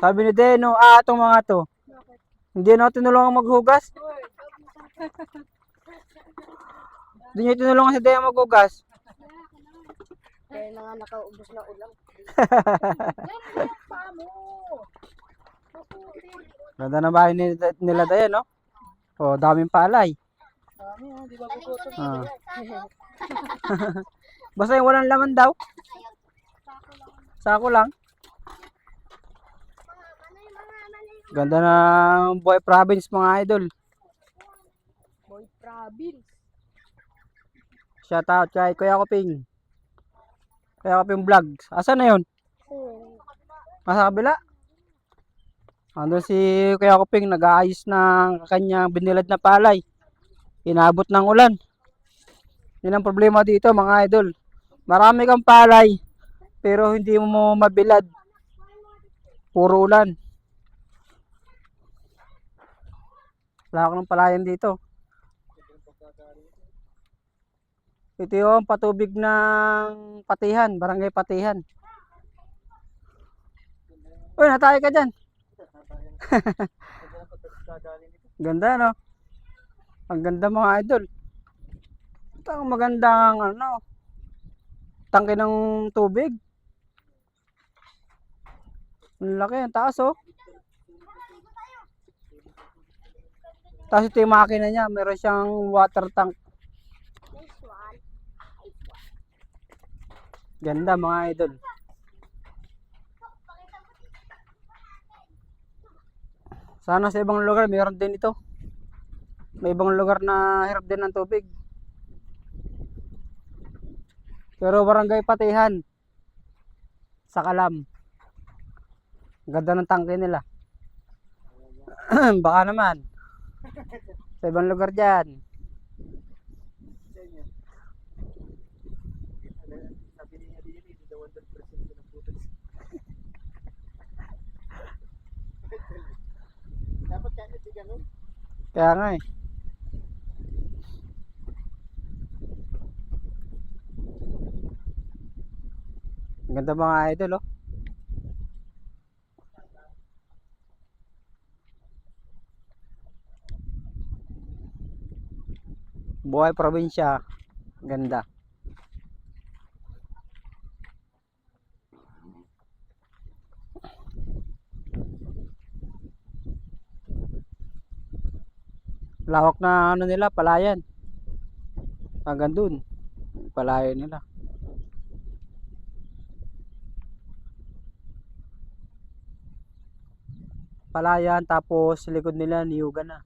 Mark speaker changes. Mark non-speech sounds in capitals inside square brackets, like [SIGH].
Speaker 1: Sabi ni Deno, ah, itong mga to. Hindi na tinulungan maghugas. Hindi niyo tinulungan si Deno maghugas.
Speaker 2: Kaya na nga nakaubos na ulam. [LAUGHS]
Speaker 1: Ganda ng bahay ni, nila Dayan, no? O, daming palay.
Speaker 2: Dami ah, di ba gugutom?
Speaker 1: Ah. [LAUGHS] Basta yung walang laman daw. Sako lang. Ganda ng buhay province mga idol.
Speaker 2: Boy province.
Speaker 1: Shout out kay Kuya Koping. Kuya Koping Vlogs. Asan na yun? Nasa kabila? Andun si Kuya Koping nag-aayos ng kanyang binilad na palay. Inabot ng ulan. Yun ang problema dito mga idol. Marami kang palay pero hindi mo mabilad. Puro ulan. Wala ko ng palayan dito. Ito yung patubig ng Patihan, Barangay Patihan. Uy, natay ka dyan. [LAUGHS] Ganda, no? Ang ganda mga idol. Ito ang magandang, ano, tangke ng tubig. Ang laki, ang taas, oh. Tapos ito yung makina niya, meron siyang water tank. Ganda mga idol. Sana sa ibang lugar mayroon din ito. May ibang lugar na hirap din ng tubig. Pero barangay Patihan sa Kalam. Ganda ng tangke nila. [CLEARS THROAT] Baka naman. Sa ibang lugar dyan.
Speaker 2: Dapat kaya di ganun.
Speaker 1: Kaya nga eh. Ang Ganda mga idol oh. Buhay probinsya. Ganda. Lawak na ano nila, palayan. Hanggang dun. Palayan nila. Palayan tapos likod nila niyugan na.